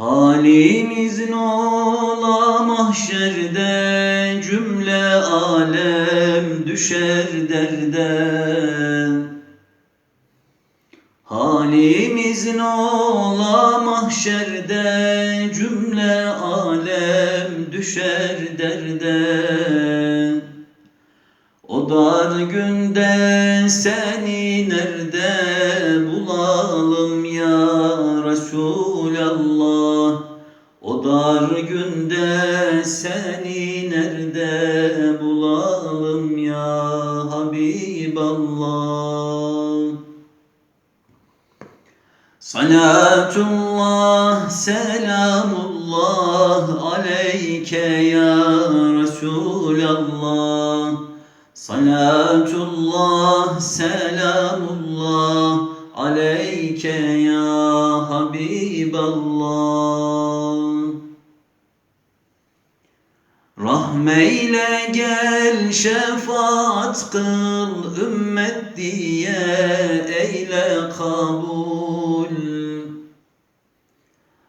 Halimizin ola mahşerde cümle alem düşer derde Halimizin ola mahşerde cümle alem düşer derde O dar günde seni nerede bulalım günde seni nerede bulalım ya Habiballah Salatullah, selamullah aleyke ya Resulallah. Salatullah, selamullah aleyke ya Habiballah. Rahmeyle gel şefaat kıl ümmet diye eyle kabul.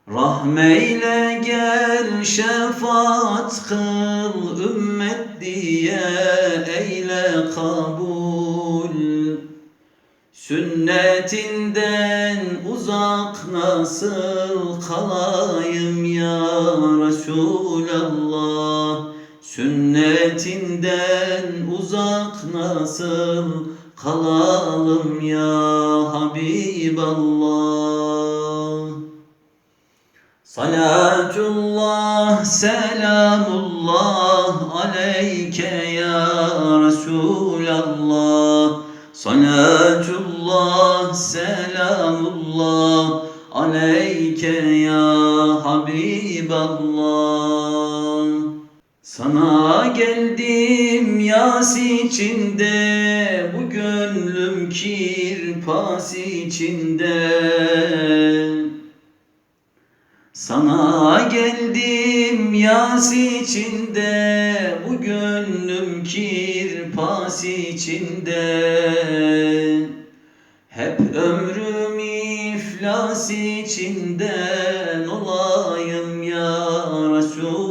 Rahmeyle gel şefaat kıl ümmet diye eyle kabul. Sünnetinden uzak nasıl kalayım ya Resulallah Sünnetinden uzak nasıl kalalım ya Habiballah? Salatullah, selamullah aleyke ya Resulallah. Salatullah, selamullah aleyke ya Habiballah Sana geldim yas içinde Bu gönlüm kirpas içinde. Sana geldim yas içinde Bu gönlüm kirpas içinde. Hep ömrüm iflas içinden olayım ya Resulallah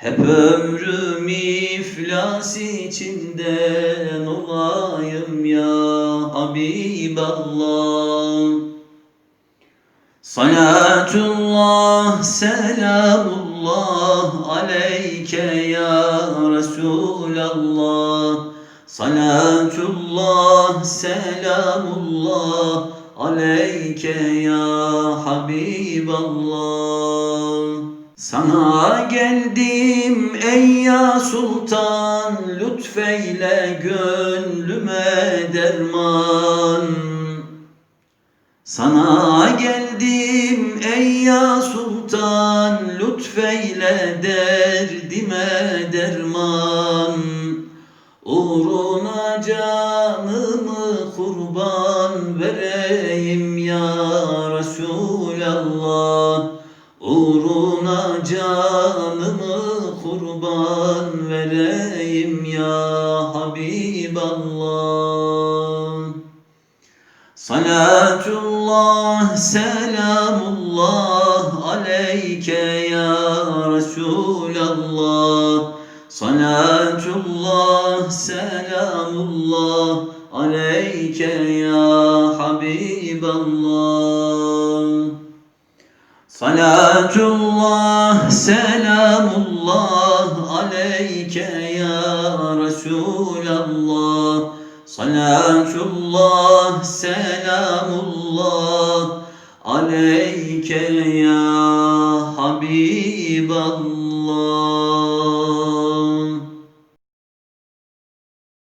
Hep ömrüm iflas içinden olayım ya Habiballah Salatullah, selamullah aleyke ya Resulallah. Salatullah, selamullah aleyke ya Habiballah. Sana geldim ey ya sultan, lütfeyle gönlüme derman. Sana geldim ey ya sultan lütfeyle derdime derman Uğruna canımı kurban kurban vereyim ya Habiballah Salatullah, selamullah aleyke ya Resulallah. Salatullah, selamullah aleyke ya Habiballah. Salatullah, selamullah aleyke ya Resulallah. Salatullah, selamullah aleyke ya Habiballah.